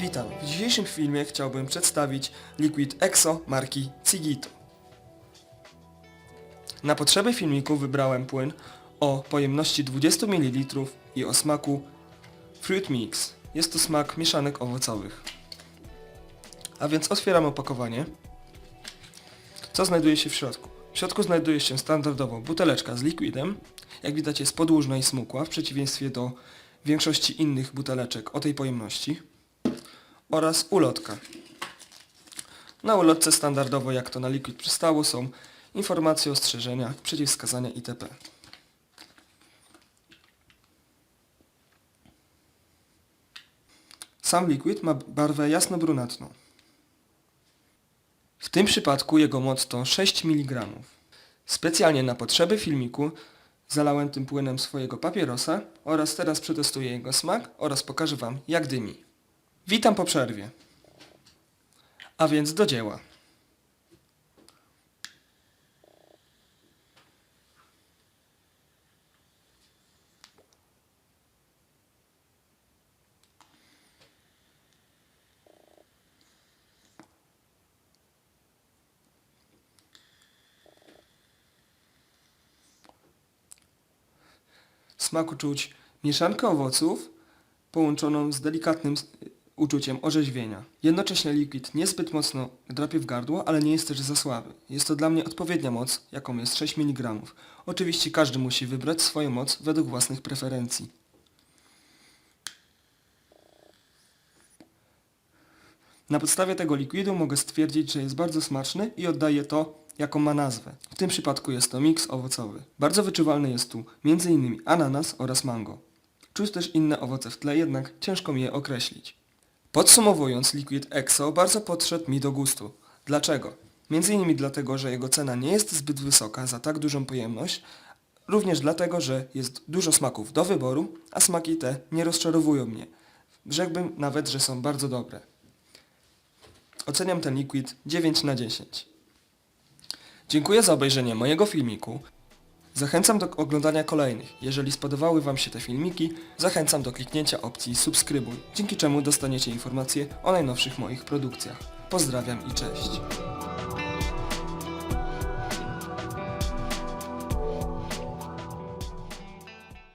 Witam! W dzisiejszym filmie chciałbym przedstawić Liquid EXO marki Cigito. Na potrzeby filmiku wybrałem płyn o pojemności 20 ml i o smaku Fruit Mix. Jest to smak mieszanek owocowych. A więc otwieram opakowanie. Co znajduje się w środku? W środku znajduje się standardowo buteleczka z liquidem. Jak widać jest podłużna i smukła, w przeciwieństwie do większości innych buteleczek o tej pojemności. Oraz ulotka. Na ulotce standardowo, jak to na liquid przystało, są informacje, ostrzeżenia, przeciwwskazania itp. Sam liquid ma barwę jasno-brunatną. W tym przypadku jego moc to 6 mg. Specjalnie na potrzeby filmiku zalałem tym płynem swojego papierosa oraz teraz przetestuję jego smak oraz pokażę Wam jak dymi. Witam po przerwie. A więc do dzieła. Smaku czuć mieszankę owoców połączoną z delikatnym uczuciem orzeźwienia. Jednocześnie liquid niezbyt mocno drapie w gardło, ale nie jest też za słaby. Jest to dla mnie odpowiednia moc, jaką jest 6 mg. Oczywiście każdy musi wybrać swoją moc według własnych preferencji. Na podstawie tego likwidu mogę stwierdzić, że jest bardzo smaczny i oddaje to, jaką ma nazwę. W tym przypadku jest to miks owocowy. Bardzo wyczuwalny jest tu m.in. ananas oraz mango. Czuć też inne owoce w tle, jednak ciężko mi je określić. Podsumowując, Liquid EXO bardzo podszedł mi do gustu. Dlaczego? Między innymi dlatego, że jego cena nie jest zbyt wysoka za tak dużą pojemność, również dlatego, że jest dużo smaków do wyboru, a smaki te nie rozczarowują mnie. Rzekłbym nawet, że są bardzo dobre. Oceniam ten liquid 9 na 10. Dziękuję za obejrzenie mojego filmiku. Zachęcam do oglądania kolejnych. Jeżeli spodobały Wam się te filmiki, zachęcam do kliknięcia opcji subskrybuj, dzięki czemu dostaniecie informacje o najnowszych moich produkcjach. Pozdrawiam i cześć.